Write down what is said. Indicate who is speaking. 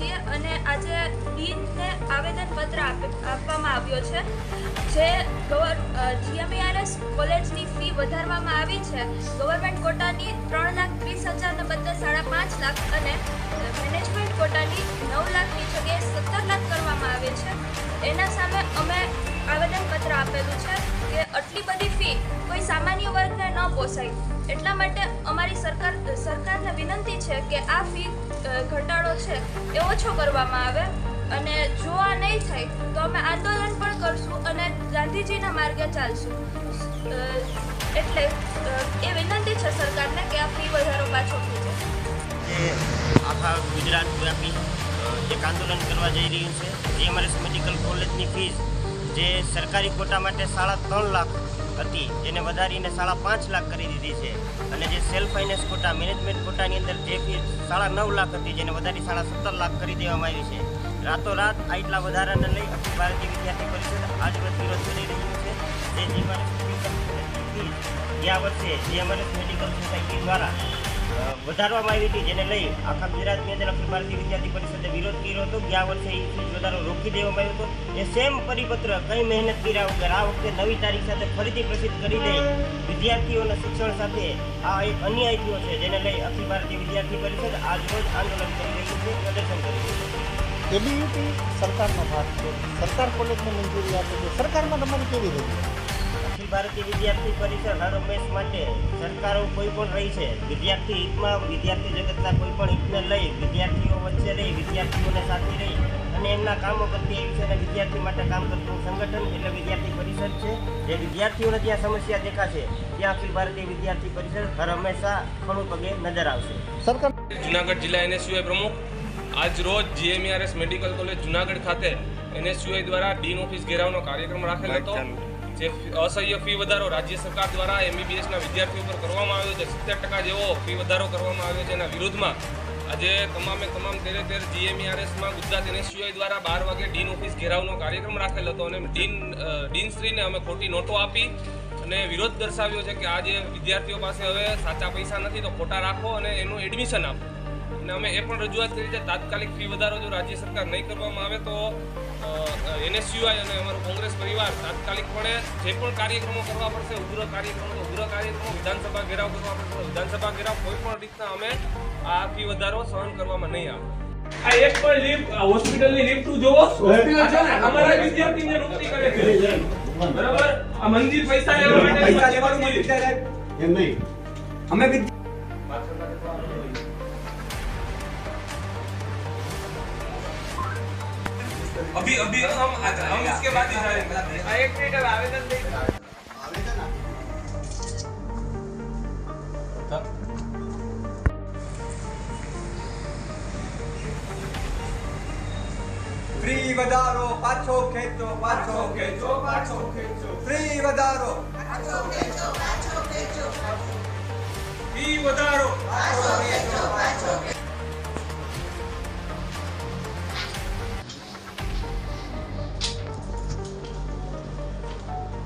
Speaker 1: છીએ અને આજે ડીનને આવેદનપત્ર આપવામાં આવ્યો છે, જે જીએમઈઆરએસ કોલેજની ફી વધારવામાં આવી છે. ગવર્મેન્ટ કોટાની ત્રણ લાખ ત્રીસ હજારને બદલે સાડા પાંચ લાખ અને મેનેજમેન્ટ કોટાની નવ લાખની જગ્યાએ સત્તર લાખ કરવામાં આવે છે. એના સામે અમે આવેદનપત્ર આપેલું છે કે આટલી બધી ફી કોઈ સામાન્ય વર્ગને ન પોસાય. એટલા માટે અમારી સરકાર, સરકારને વિનંતી છે કે આ ફી ઘટાડો છે એ ઓછો કરવામાં આવે અને જો આ નહીં થાય તો અમે આંદોલન પણ કરશું અને ગાંધીજીના માર્ગે ચાલશું. એટલે એ વિનંતી છે સરકારને કે આ ફી વધારો પાછો
Speaker 2: આખા ગુજરાત વ્યાપી એક આંદોલન કરવા જઈ રહ્યું છે જીએમઆરએસ મેડિકલ કોલેજની ફીસ જે સરકારી કોટા માટે સાડા ત્રણ લાખ હતી, જેને વધારીને સાડા પાંચ લાખ કરી દીધી છે. અને જે સેલ્ફ ફાઇનાન્સ કોટા મેનેજમેન્ટ કોટાની અંદર જે ફી સાડા નવ લાખ હતી, જેને વધારી સાડા સત્તર લાખ કરી દેવામાં આવી છે. રાતોરાત આટલા વધારાને લઈ અખિલ ભારતીય વિદ્યાર્થી પરિષદ આજ રોજ વિરોધ કરી રહ્યું છે. જે જીએમઆરએસ મેડિકલ ગયા વર્ષે જીએમઆરએસ મેડિકલ સોસાયટી દ્વારા વધારવામાં આવી હતી, જેને લઈ આખા ગુજરાતની અંદર અખિલ ભારતીય વિદ્યાર્થી પરિષદે વિરોધ કર્યો હતો. ગયા વર્ષે વધારો રોકી દેવામાં આવ્યો હતો. એ સેમ પરિપત્ર કઈ મહેનત કર્યા વગર આ વખતે નવી તારીખ સાથે ફરીથી પ્રસિદ્ધ કરી દઈ વિદ્યાર્થીઓના શિક્ષણ સાથે આ એક અન્યાય થયો છે, જેને લઈ અખિલ ભારતીય વિદ્યાર્થી પરિષદ આજ રોજ આંદોલન કરી રહ્યું છે, પ્રદર્શન કરી રહ્યું છે.
Speaker 3: એબીવીપી સરકારનો ભાગ છે. સરકાર કોલેજને મંજૂરી આપે છે. સરકારમાં તમારી કેવી રહી
Speaker 2: અખિલ ભારતીય વિદ્યાર્થી પરિષદ હર હંમેશ માટે સરકારો કોઈ પણ રહી છે. વિદ્યાર્થી હિતમાં વિદ્યાર્થી જગતના કોઈ પણ હિતને લઈ વિદ્યાર્થીઓ વચ્ચે રહી વિદ્યાર્થીઓને સાથે રહી અને એમના કામો કરતી એવી છે અને વિદ્યાર્થી માટે કામ કરતું સંગઠન એટલે વિદ્યાર્થી પરિષદ છે. જે વિદ્યાર્થીઓને જ્યાં સમસ્યા દેખાશે ત્યાં અખિલ ભારતીય વિદ્યાર્થી પરિષદ હર હંમેશા ખણું પગે નજર આવશે.
Speaker 3: સરકાર
Speaker 4: જુનાગઢ જિલ્લા એનએસયુઆઈ પ્રમુખ આજ રોજ જીએમઆરએસ મેડિકલ કોલેજ જુનાગઢ ખાતે એનએસયુઆઈ દ્વારા ડીન ઓફિસ ઘેરાવનો કાર્યક્રમ રાખેલ હતો. જે અસહ્ય ફી વધારો રાજ્ય સરકાર દ્વારા એમબીબીએસના વિદ્યાર્થીઓ પર કરવામાં આવ્યો છે. સિત્તેર ટકા જેવો ફી વધારો કરવામાં આવ્યો છે. એના વિરોધમાં આજે તમામે તમામ તેરે તેર જીએમઈઆરએસમાં ગુજરાત એનએસયુઆઈ દ્વારા બાર વાગે ડીન ઓફિસ ઘેરાવનો કાર્યક્રમ રાખેલ હતો અને ડીન ડીનશ્રીને અમે ખોટી નોટો આપી અને વિરોધ દર્શાવ્યો છે કે આ જે વિદ્યાર્થીઓ પાસે હવે સાચા પૈસા નથી તો ખોટા રાખો અને એનું એડમિશન આપો. અને અમે એ પણ રજૂઆત કરી છે તાત્કાલિક ફી વધારો જો રાજ્ય સરકાર નહીં કરવામાં આવે તો એનએસયુઆઈ અને અમારો કોંગ્રેસ પરિવાર તાત્કાલિકપણે જે પણ કાર્યક્રમો કરવા પડશે ઉગ્ર કાર્યક્રમો તો ઉગ્ર કાર્યક્રમો વિધાનસભા ઘેરાવ કરવા પડશે વિધાનસભા ઘેરાવ કોઈ પણ રીતના અમે આ ફી વધારો સહન કરવામાં નહીં આવે.
Speaker 5: આ એક પણ લિફ્ટ હોસ્પિટલની લિફ્ટ જોવો અમારા વિદ્યાર્થીને નોકરી કરે છે. બરાબર? આ મંદિર પૈસા લેવા માટે
Speaker 6: પૈસા લેવાનું મંદિર
Speaker 3: એમ નહીં.
Speaker 6: અમે
Speaker 4: अभी अभी हम हम इसके बाद ही जाएंगे एक मिनट अब आवेदन देंगे
Speaker 6: ફ્રી વધારો પાછો ખેંચો પાછો
Speaker 5: ખેંચો પાછો ખેંચો
Speaker 6: ફ્રી વધારો
Speaker 5: ફી વધારો
Speaker 6: પાછો ખેંચો